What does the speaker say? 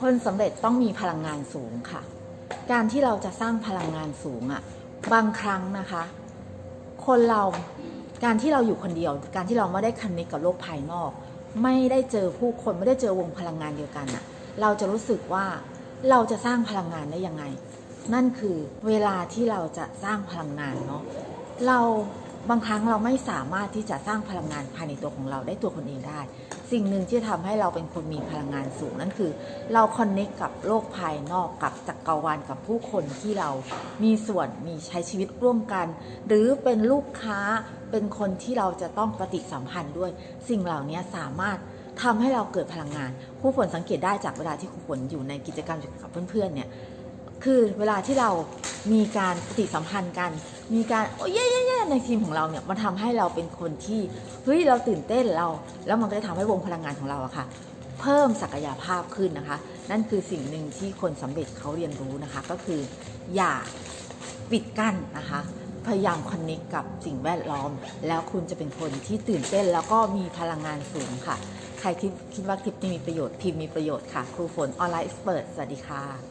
คนสำเร็จต้องมีพลังงานสูงค่ะ การที่เราจะสร้างพลังงานสูงอะบางครั้งนะคะ คนเราการที่เราอยู่คนเดียว การที่เราไม่ได้คันนิกับโลกภายนอก ไม่ได้เจอผู้คนไม่ได้เจอวงพลังงานเดียวกันอะเราจะรู้สึกว่าเราจะสร้างพลังงานได้ยังไง นั่นคือเวลาที่เราจะสร้างพลังงานเนาะเรา บางครั้งเราไม่สามารถที่จะสร้างพลังงานภายในตัวของเราได้ตัวคนเองได้ สิ่งหนึ่งที่ทำให้เราเป็นคนมีพลังงานสูงนั่นคือ เราคอนเนคกับโลกภายนอกกับจักรวาลกับผู้คนที่เรามีส่วนมีใช้ชีวิตร่วมกัน หรือเป็นลูกค้าเป็นคนที่เราจะต้องปฏิสัมพันธ์ด้วย สิ่งเหล่านี้สามารถทำให้เราเกิดพลังงาน ผู้ฝนสังเกตได้จากเวลาที่ครูฝนอยู่ในกิจกรรมกับเพื่อนๆเนี่ยคือเวลาที่เรา มีการปฏิสัมพันธ์กัน มีการโอ้ยเย่ๆในทีมของเราเนี่ยมันทำให้เราเป็นคนที่เฮ้ยเราตื่นเต้นเรา แล้วมันก็จะทำให้วงพลังงานของเราอะค่ะ เพิ่มศักยภาพขึ้นนะคะ นั่นคือสิ่งหนึ่งที่คนสำเร็จเขาเรียนรู้นะคะ ก็คืออย่าปิดกั้นนะคะพยายามคอนเนคกับสิ่งแวดล้อม แล้วคุณจะเป็นคนที่ตื่นเต้นแล้วก็มีพลังงานสูงค่ะ ใครที่คิดว่าคลิปนี้มีประโยชน์พิมพ์มีประโยชน์ค่ะ ครูฝนออนไลน์เอ็กซ์เพรสสวัสดีค่ะ